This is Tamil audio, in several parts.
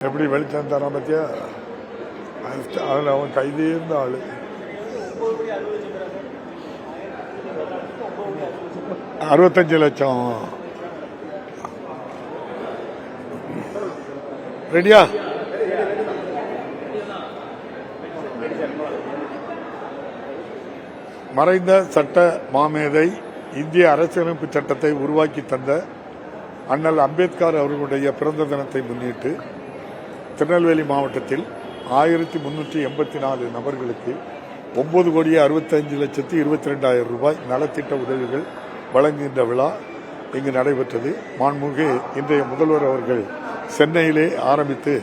எப்படி வெளிச்சம் தரான் பத்தியா அதில் அவன் கைதே இருந்த ஆளு. அறுபத்தஞ்சு லட்சம். ரெடியா? மறைந்த சட்ட மாமேதை இந்திய அரசியலமைப்பு சட்டத்தை உருவாக்கி தந்த அண்ணல் அம்பேத்கர் அவர்களுடைய பிறந்த தினத்தை முன்னிட்டு திருநெல்வேலி மாவட்டத்தில் ஆயிரத்தி முன்னூற்றி எண்பத்தி நாலு நபர்களுக்கு ஒன்பது கோடியே அறுபத்தஞ்சு லட்சத்தி இருபத்தி ரெண்டாயிரம் ரூபாய் நலத்திட்ட உதவிகள் வழங்குகின்ற விழா இங்கு நடைபெற்றது. மாண்புமிகு இன்றைய முதல்வர் அவர்கள் சென்னையிலே ஆரம்பித்து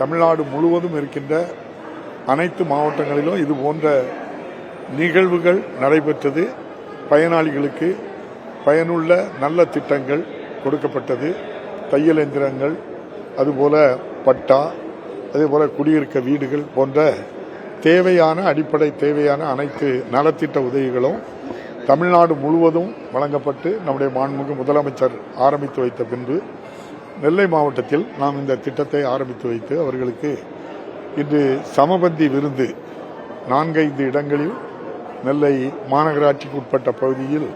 தமிழ்நாடு முழுவதும் இருக்கின்ற அனைத்து மாவட்டங்களிலும் இது போன்ற நிகழ்வுகள் நடைபெற்றது. பயனாளிகளுக்கு பயனுள்ள நல்ல திட்டங்கள் கொடுக்கப்பட்டது. தையல் எந்திரங்கள் அதுபோல பட்டா அதேபோல் குடியிருக்க வீடுகள் போன்ற தேவையான அடிப்படை தேவையான அனைத்து நலத்திட்ட உதவிகளும் தமிழ்நாடு முழுவதும் வழங்கப்பட்டு நம்முடைய மாண்புமிகு முதலமைச்சர் ஆரம்பித்து வைத்த பின்பு நெல்லை மாவட்டத்தில் நாம் இந்த திட்டத்தை ஆரம்பித்து வைத்து அவர்களுக்கு இன்று சமபந்தி விருந்து நான்கைந்து இடங்களில் நெல்லை மாநகராட்சிக்கு உட்பட்ட பகுதியில்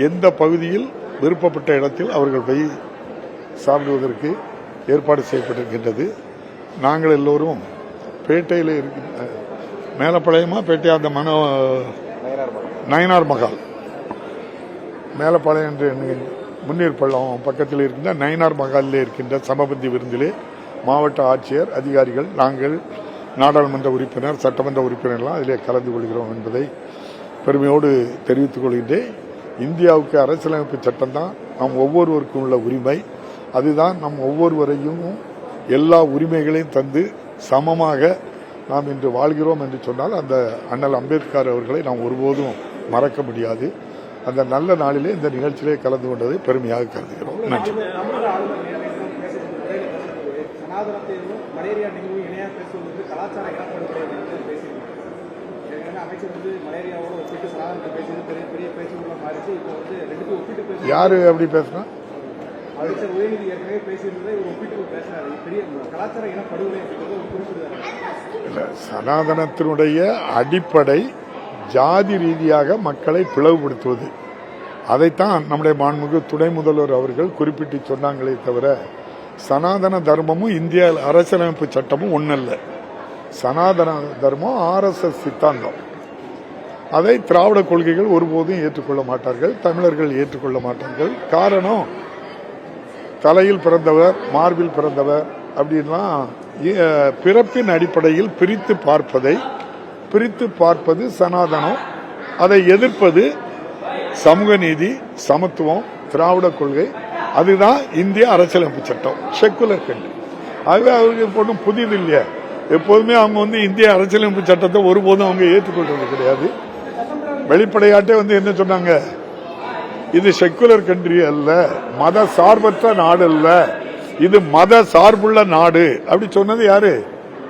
எந்த பகுதியில் விருப்பப்பட்ட இடத்தில் அவர்கள் போய் சாப்பிடுவதற்கு ஏற்பாடு செய்யப்பட்டிருக்கின்றது. நாங்கள் எல்லோரும் பேட்டையில் இருக்கின்ற மேலப்பாளையமா பேட்டையா அந்த மன நயனார் மகால் மேலப்பாளையம் என்று முன்னீர் பள்ளம் பக்கத்தில் இருக்கின்ற நயனார் மகாலிலே இருக்கின்ற சமபந்தி விருந்திலே மாவட்ட ஆட்சியர் அதிகாரிகள் நாங்கள் நாடாளுமன்ற உறுப்பினர் சட்டமன்ற உறுப்பினர்லாம் அதிலே கலந்து கொள்கிறோம் என்பதை பெருமையோடு தெரிவித்துக் கொள்கின்றேன். இந்தியாவுக்கு அரசியலமைப்பு சட்டம் தான் ஒவ்வொருவருக்கும் உள்ள உரிமை. அதுதான் நம் ஒவ்வொருவரையும் எல்லா உரிமைகளையும் தந்து சமமாக நாம் இன்று வாழ்கிறோம் என்று சொன்னால் அந்த அண்ணல் அம்பேத்கர் அவர்களை நாம் ஒருபோதும் மறக்க முடியாது. அந்த நல்ல நாளிலே இந்த நிகழ்ச்சியிலே கலந்து கொண்டதை பெருமையாக கருதுகிறோம். நன்றி. யாரு அப்படி பேசுனா? அமைச்சர் உதயநிதி ஏற்கனவே பேசியிருந்ததை ஒரு ஒப்பிட்டு பேசினார் இது பெரிய கலாச்சார குறிப்பிடுறாரு. இல்ல, சனாதனத்தினுடைய அடிப்படை ஜாதி ரீதியாக மக்களை பிளவுபடுத்துவது. அதைத்தான் நம்முடைய மாண்புமிகு துணை முதல்வர் அவர்கள் குறிப்பிட்டு சொன்னாங்களே தவிர சனாதன தர்மமும் இந்திய அரசியலமைப்பு சட்டமும் ஒன்னல்ல சனாதன தர்மம் ஆர்எஸ்எஸ் சித்தாந்தம். அதை திராவிட கொள்கைகள் ஒருபோதும் ஏற்றுக்கொள்ள மாட்டார்கள் தமிழர்கள் ஏற்றுக்கொள்ள மாட்டார்கள். காரணம் தலையில் பிறந்தவர் மார்பில் பிறந்தவர் அப்படின்லாம் பிறப்பின் அடிப்படையில் பிரித்து பார்ப்பதை பிரித்து பார்ப்பது சனாதனம். அதை எதிர்ப்பது சமூக நீதி சமத்துவம் திராவிட கொள்கை. அதுதான் இந்திய அரசியலமைப்பு சட்டம். செக்குலர் கண்ட்ரி ஆகவே அவருக்கு ஒன்றும் புதிது இல்லையா. எப்போதுமே அவங்க வந்து இந்திய அரசியலமைப்பு சட்டத்தை ஒருபோதும் அவங்க ஏற்றுக்கொள்றது கிடையாது. வெளிப்படையாட்டே வந்து என்ன சொன்னாங்க? இது செக்குலர் கண்ட்ரி அல்ல. மத சார்பற்ற நாடு அல்ல. இது மத சார்புள்ள நாடு. அப்படி சொன்னது யாரு?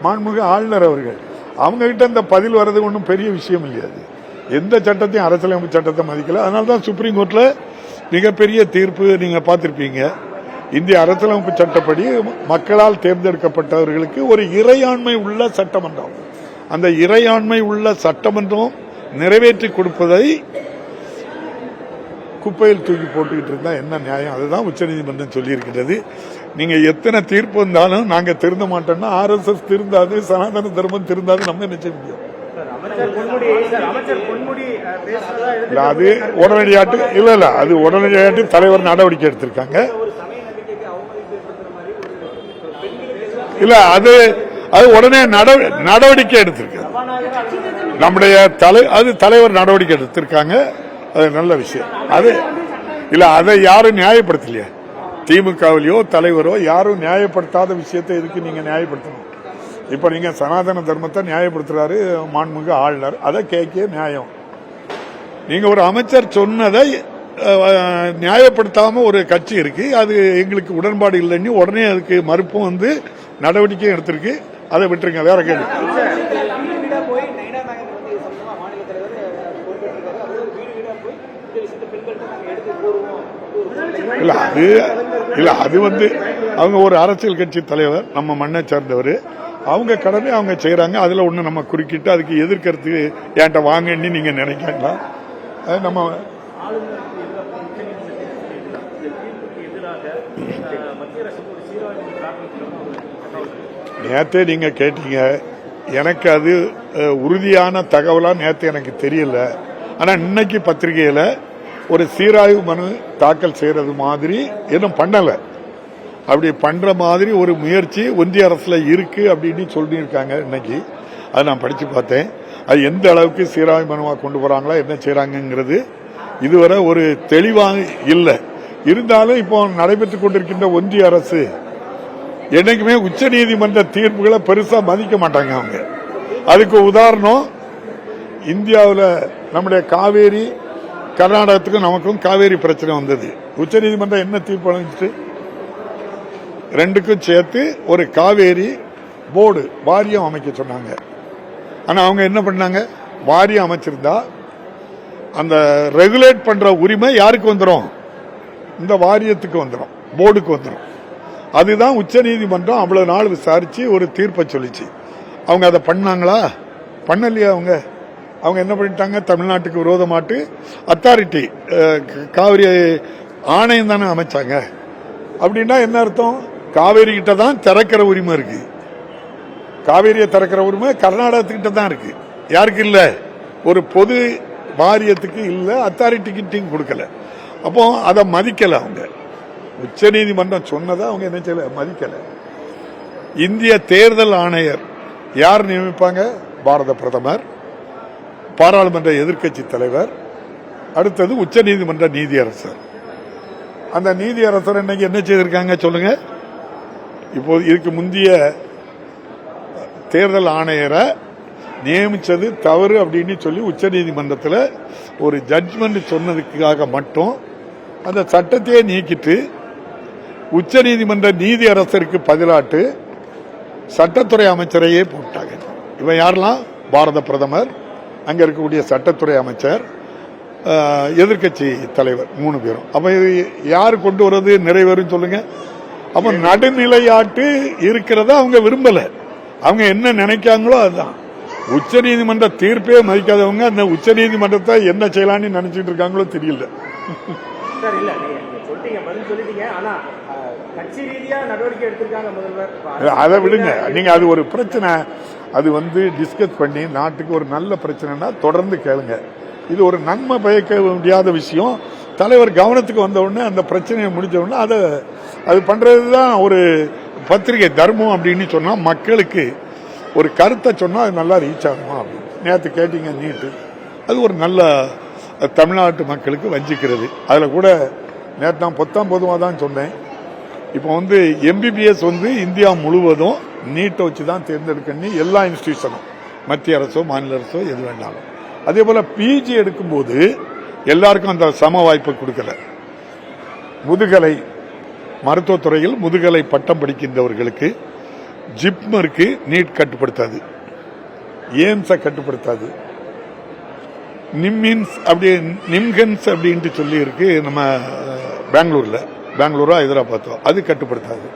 மாண்புமிகு ஆளுநர் அவர்கள். அவங்க கிட்ட இந்த பதில் வர்றது ஒன்றும் பெரிய விஷயம் இல்லையாது எந்த சட்டத்தையும் அரசியலமைப்பு சட்டத்தை மதிக்கல. அதனால தான் சுப்ரீம் கோர்ட்ல மிகப்பெரிய தீர்ப்பு நீங்க பார்த்திருப்பீங்க. இந்திய அரசியலமைப்பு சட்டப்படி மக்களால் தேர்ந்தெடுக்கப்பட்டவர்களுக்கு ஒரு இறையாண்மை உள்ள சட்டமன்றம். அந்த இறையாண்மை உள்ள சட்டமன்றம் நிறைவேற்றி கொடுப்பதை குப்பையில் தூக்கி போட்டுக்கிட்டு இருந்தா என்ன நியாயம்? அதுதான் உச்சநீதிமன்றம் சொல்லியிருக்கிறது. நீங்க எத்தனை தீர்ப்பு வந்தாலும் நாங்க திருந்த மாட்டோம்னா ஆர்எஸ்எஸ் திருந்தாது சனாதன தர்மம் திருந்தாது நம்ம என்ன செய்ய முடியும்? அது உடனடியாட்டு இல்ல இல்ல அது உடனடியாட்டு தலைவர் நடவடிக்கை எடுத்திருக்காங்க. இல்ல அது அது உடனே நடவ- நடவடிக்கை எடுத்திருக்கு. நம்முடைய தலை அது தலைவர் நடவடிக்கை எடுத்திருக்காங்க. அது நல்ல விஷயம். அது இல்லை அதை யாரும் நியாயப்படுத்தலையே. திமுகவிலையோ தலைவரோ யாரும் நியாயப்படுத்தாத விஷயத்தை எதுக்கு நீங்கள் நியாயப்படுத்தணும்? இப்போ நீங்கள் சனாதன தர்மத்தை நியாயப்படுத்துகிறாரு மாண்புமிகு ஆளுநர். அதை கேட்க நியாயம். நீங்கள் ஒரு அமைச்சர் சொன்னதை நியாயப்படுத்தாமல் ஒரு கட்சி இருக்கு. அது எங்களுக்கு உடன்பாடு இல்லைன்னு உடனே அதுக்கு மறுப்பும் வந்து நடவடிக்கையும் எடுத்திருக்கு. அதை விட்டுருங்க வேற கேள்வி வீடு வீடா போய் நைனா நாயகர் வந்து இது சம்பந்தமா மாநில தலைவர் பொறுப்பேற்றிருக்காரு அவர் வீடு வீடா போய் இந்த விஷயத்தை பெண்கள்கிட்ட நாங்க எடுத்து போடுவோம் ஒரு இல்லை அது இல்ல அது வந்து அவங்க ஒரு அரசியல் கட்சி தலைவர் நம்ம மண்ணை சேர்ந்தவர். அவங்க கடமை அவங்க செய்யறாங்க அதுல ஒண்ணு நம்ம குறுக்கிட்டு அதுக்கு எதிர்க்கறதுக்கு என்கிட்ட வாங்கன்னு நீங்க நினைக்கிறீங்களா அது நம்ம நேற்றே நீங்கள் நேத்தே நீங்க கேட்டீங்க. எனக்கு அது உறுதியான தகவலா நேத்து எனக்கு தெரியல. ஆனால் இன்னைக்கு பத்திரிகையில் ஒரு சீராய்வு மனு தாக்கல் செய்யறது மாதிரி இன்னும் பண்ணலை. அப்படி பண்ணுற மாதிரி ஒரு முயற்சி ஒன்றிய அரசில் இருக்கு அப்படின்னு சொல்லியிருக்காங்க இன்னைக்கு. அதை நான் படித்து பார்த்தேன். அது எந்த அளவுக்கு சீராய்வு மனுவாக கொண்டு போகிறாங்களா என்ன செய்கிறாங்கங்கிறது இதுவரை ஒரு தெளிவாக இல்லை. இருந்தாலும் இப்போ நடைபெற்று கொண்டிருக்கின்ற ஒன்றிய அரசு என்னைக்குமே உச்ச நீதிமன்ற தீர்ப்புகளை பெருசாக மதிக்க மாட்டாங்க அவங்க. அதுக்கு உதாரணம் இந்தியாவில் நம்முடைய காவேரி கர்நாடகத்துக்கும் நமக்கும் காவேரி பிரச்சனை வந்தது. உச்ச நீதிமன்றம் என்ன தீர்ப்பு வழங்கிச்சு ரெண்டுக்கும் சேர்த்து ஒரு காவேரி போர்டு வாரியம் அமைக்க சொன்னாங்க. ஆனா அவங்க என்ன பண்ணாங்க? வாரியம் அமைச்சிருந்தா அந்த ரெகுலேட் பண்ற உரிமை யாருக்கு வந்துடும் இந்த வாரியத்துக்கு வந்துடும் போர்டுக்கு வந்துடும் அதுதான் உச்சநீதிமன்றம் அவ்வளவு நாள் விசாரிச்சு ஒரு தீர்ப்பை சொல்லிச்சு. அவங்க அதை பண்ணாங்களா? பண்ணலையா அவங்க? அவங்க என்ன பண்ணிட்டாங்க? தமிழ்நாட்டுக்கு விரோதமாட்டு அத்தாரிட்டி காவிரி ஆணையம் தானே அமைச்சாங்க. அப்படின்னா என்ன அர்த்தம்? காவேரி கிட்ட தான் திறக்கிற உரிமை இருக்கு. காவேரியை திறக்கிற உரிமை கர்நாடகத்துக்கிட்ட தான் இருக்கு. யாருக்கு இல்லை? ஒரு பொது வாரியத்துக்கு இல்ல அத்தாரிட்டிக்கிட்டையும் கொடுக்கல. அப்போ அதை மதிக்கல அவங்க. உச்சநீதிமன்றம் சொன்னதை அவங்க என்ன செய்யல? மதிக்கல. இந்திய தேர்தல் ஆணையர் யார் நியமிப்பாங்க? பாரத பிரதமர். பாராளுமன்ற எதிர்க்கட்சி தலைவர் அடுத்தது உச்ச நீதிமன்ற நீதியரசர். அந்த நீதியரசர் இன்னைக்கு என்ன செய்திருக்காங்க சொல்லுங்க. இப்போது இதுக்கு முந்தைய தேர்தல் ஆணையரை நியமிச்சது தவறு அப்படின்னு சொல்லி உச்ச நீதிமன்றத்தில் ஒரு ஜட்ஜ்மெண்ட் சொன்னதுக்காக மட்டும் அந்த சட்டத்தையே நீக்கிட்டு உச்சநீதிமன்ற நீதி அரசருக்கு பதிலாட்டு சட்டத்துறை அமைச்சரையே போட்டாங்க. இவன் யாரெல்லாம்? பாரத பிரதமர். அங்க இருக்கக்கூடிய சட்டத்துறை அமைச்சர் எதிர்கட்சி தலைவர் மூணு பேரும். அப்ப இது யார் கொண்டு வர்றது நிறைவேறும் சொல்லுங்க. அப்ப நடுநிலையாட்டு இருக்கிறத அவங்க விரும்பல. அவங்க என்ன நினைக்காங்களோ அதுதான். உச்சநீதிமன்ற தீர்ப்பே மதிக்காதவங்க அந்த உச்சநீதிமன்றத்தை என்ன செய்யலாம்னு நினைச்சிட்டு இருக்காங்களோ தெரியல. அதை விடுங்க. நீங்க அது ஒரு பிரச்சனை. அது வந்து டிஸ்கஸ் பண்ணி நாட்டுக்கு ஒரு நல்ல பிரச்சனைனா தொடர்ந்து கேளுங்க. இது ஒரு நன்மை பயக்க முடியாத விஷயம். தலைவர் கவனத்துக்கு வந்த உடனே அந்த பிரச்சனையை முடிஞ்ச உடனே அதை அது பண்ணுறது தான் ஒரு பத்திரிகை தர்மம் அப்படின்னு சொன்னால் மக்களுக்கு ஒரு கருத்தை சொன்னால் அது நல்லா ரீச் ஆகுமா அப்படின்னு. நேற்று கேட்டீங்க நீட்டு. அது ஒரு நல்ல தமிழ்நாட்டு மக்களுக்கு வஞ்சிக்கிறது. அதில் கூட நேற்று நான் பொத்தாம் பொதுவாக தான் சொன்னேன். இப்போ வந்து எம்பிபிஎஸ் வந்து இந்தியா முழுவதும் நீட்டை வச்சு தான் தேர்ந்தெடுக்கணும் எல்லா இன்ஸ்டியூஷனும் மத்திய அரசோ மாநில அரசோ எது வேண்டாலும் அதே போல பிஜி எடுக்கும்போது எல்லாருக்கும் அந்த சம வாய்ப்பை கொடுக்கல. முதுகலை மருத்துவத்துறையில் முதுகலை பட்டம் படிக்கின்றவர்களுக்கு ஜிப்மருக்கு நீட் கட்டுப்படுத்தாது. எய்ம்ஸை கட்டுப்படுத்தாது. நிம்மின்ஸ் அப்படி நிம்கன்ஸ் அப்படின்ட்டு சொல்லி இருக்கு நம்ம பெங்களூரில் பெங்களூர்ல. பெங்களூரோ ஹைதராபாத்தோ. அது கட்டுப்படுத்தாது.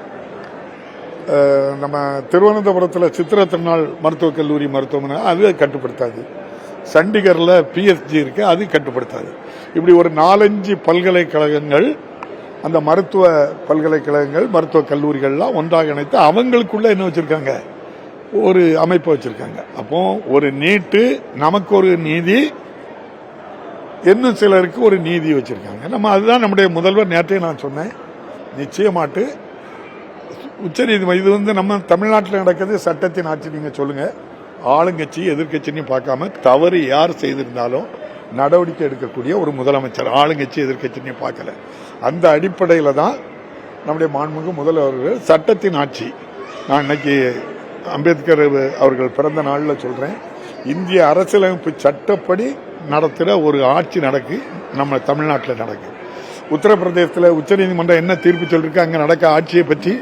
நம்ம திருவனந்தபுரத்தில் சித்திர திருநாள் மருத்துவக் கல்லூரி மருத்துவமனை அது கட்டுப்படுத்தாது. சண்டிகரில் பிஎஸ்ஜி இருக்கு அது கட்டுப்படுத்தாது. இப்படி ஒரு நாலஞ்சு பல்கலைக்கழகங்கள் அந்த மருத்துவ பல்கலைக்கழகங்கள் மருத்துவ கல்லூரிகள்லாம் ஒன்றாக இணைத்து அவங்களுக்குள்ள என்ன வச்சுருக்காங்க? ஒரு அமைப்பு வச்சுருக்காங்க. அப்போ ஒரு நீட்டு நமக்கு ஒரு நீதி இன்னும் சிலருக்கு ஒரு நீதி வச்சிருக்காங்க. நம்ம அதுதான் நம்முடைய முதல்வர் நேற்றே நான் சொன்னேன். நிச்சயமாட்டு உச்சநீதிமன்றம் இது வந்து நம்ம தமிழ்நாட்டில் நடக்கிறது சட்டத்தின் ஆட்சி நீங்கள் சொல்லுங்கள் ஆளுங்கட்சி எதிர்கட்சின்னு பார்க்காம தவறு யார் செய்திருந்தாலும் நடவடிக்கை எடுக்கக்கூடிய ஒரு முதலமைச்சர். ஆளுங்கட்சி எதிர்கட்சின்னு பார்க்கல. அந்த அடிப்படையில் தான் நம்முடைய மாண்புமிகு முதல்வர்கள் சட்டத்தின் ஆட்சி. நான் இன்னைக்கு அம்பேத்கர் அவர்கள் பிறந்த நாளில் சொல்கிறேன் இந்திய அரசியலமைப்பு சட்டப்படி நடத்துகிற ஒரு ஆட்சி நடக்கு நம்ம தமிழ்நாட்டில் நடக்கு. உத்தரப்பிரதேசத்தில் உச்சநீதிமன்றம் என்ன தீர்ப்பு சொல்லிருக்கு அங்கே நடக்க ஆட்சியை பற்றி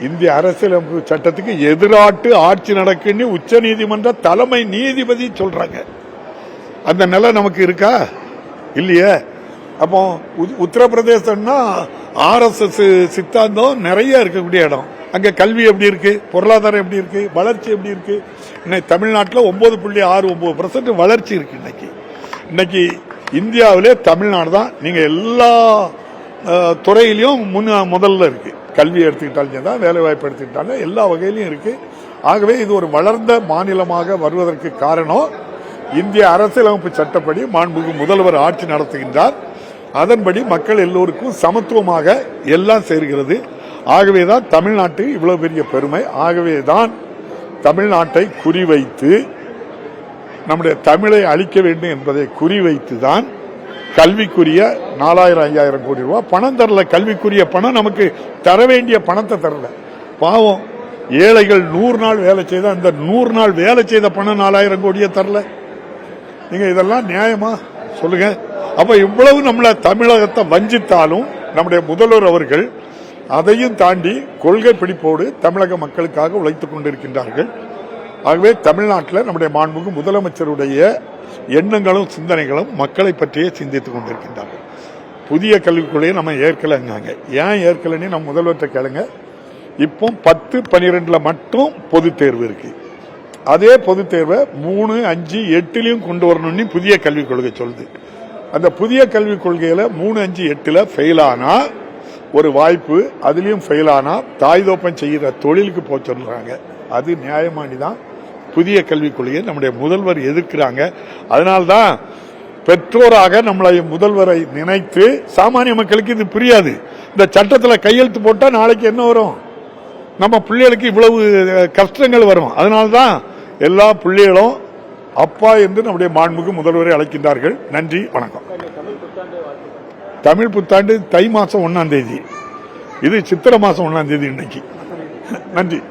இந்திய அரசியலமைப்பு சட்டத்துக்கு எதிராட்டு ஆட்சி நடக்குன்னு உச்சநீதிமன்ற தலைமை நீதிபதி சொல்றாங்க. அந்த நிலை நமக்கு இருக்கா? இல்லையே. அப்போ உத்- உத்தரப்பிரதேசம்னா ஆர்எஸ்எஸ் சித்தாந்தம் நிறைய இருக்கக்கூடிய இடம். அங்கே கல்வி எப்படி இருக்கு? பொருளாதாரம் எப்படி இருக்கு? வளர்ச்சி எப்படி இருக்கு? இன்னைக்கு தமிழ்நாட்டில் ஒன்பது புள்ளி ஆறு ஒன்பது பர்சன்ட் வளர்ச்சி இருக்கு இன்னைக்கு. இன்னைக்கு இந்தியாவிலே தமிழ்நாடு தான் நீங்கள் எல்லா துறையிலையும் முன் முதல்ல இருக்கு. கல்வி எடுத்துக்கிட்டாலும் தான் வேலை வாய்ப்பு எடுத்துக்கிட்டாலும் எல்லா வகையிலையும் இருக்கு. ஆகவே இது ஒரு வளர்ந்த மாநிலமாக வருவதற்கு காரணம் இந்திய அரசியலமைப்பு சட்டப்படி மாண்புமிகு முதல்வர் ஆட்சி நடத்துகின்றார். அதன்படி மக்கள் எல்லோருக்கும் சமத்துவமாக எல்லாம் சேர்கிறது. ஆகவேதான் தமிழ்நாட்டு இவ்வளவு பெரிய பெருமை. ஆகவேதான் தமிழ்நாட்டை குறிவைத்து நம்முடைய தமிழை அழிக்க வேண்டும் என்பதை குறிவைத்து தான் கல்விக்குரிய நாலாயிரம் ஐயாயிரம் கோடி ரூபாய். பணம் தரல கல்விக்குரிய பணம் நமக்கு தர வேண்டிய பணத்தை தரல. பாவம் ஏழைகள் நூறு நாள் வேலை செய்த அந்த நூறு நாள் வேலை செய்த பணம் நாலாயிரம் கோடியை தரல. நீங்க இதெல்லாம் நியாயமா சொல்லுங்க. அப்ப இவ்வளவு நம்மள தமிழகத்தை வஞ்சித்தாலும் நம்முடைய முதல்வர் அவர்கள் அதையும் தாண்டி கொள்கை பிடிப்போடு தமிழக மக்களுக்காக உழைத்துக் கொண்டிருக்கின்றார்கள். ஆகவே தமிழ்நாட்டில் நம்முடைய மாண்புக்கு முதலமைச்சருடைய எண்ணங்களும் சிந்தனைகளும் மக்களை பற்றியே சிந்தித்துக் கொண்டிருக்கின்றார்கள். புதிய கல்விக் கொள்கையை நம்ம ஏற்கலைங்காங்க ஏன் ஏற்கலைன்னு நம்ம முதல்வர்கிட்ட கேளுங்க. இப்போ பத்து பனிரெண்டுல மட்டும் பொதுத் தேர்வு இருக்கு. அதே பொதுத் தேர்வை மூணு அஞ்சு எட்டுலையும் கொண்டு வரணும்னு புதிய கல்விக் கொள்கை சொல்லுது. அந்த புதிய கல்விக் கொள்கையில மூணு அஞ்சு எட்டுல ஃபெயில் ஆனால் ஒரு வாய்ப்பு அதுலேயும் ஃபெயில் ஆனால் தாய் தோப்பம் செய்கிற தொழிலுக்கு போக சொல்கிறாங்க அது நியாயமானி தான் புதிய கல்விக் கொள்கையை நம்முடைய முதல்வர் எதிர்க்கிறாங்க. அதனால்தான் பெற்றோராக நம்மளை முதல்வரை நினைத்து சாமானிய மக்களுக்கு இது புரியாது. இந்த சட்டத்தில் கையெழுத்து போட்டால் நாளைக்கு என்ன வரும்? நம்ம பிள்ளைகளுக்கு இவ்வளவு கஷ்டங்கள் வரும். அதனால்தான் எல்லா பிள்ளைகளும் அப்பா என்று நம்முடைய மாண்புக்கு முதல்வரை அழைக்கின்றார்கள். நன்றி வணக்கம். தமிழ் புத்தாண்டு தை மாதம் ஒன்றாம் தேதி. இது சித்திரை மாதம் ஒன்றாம் தேதி இன்னைக்கு. நன்றி.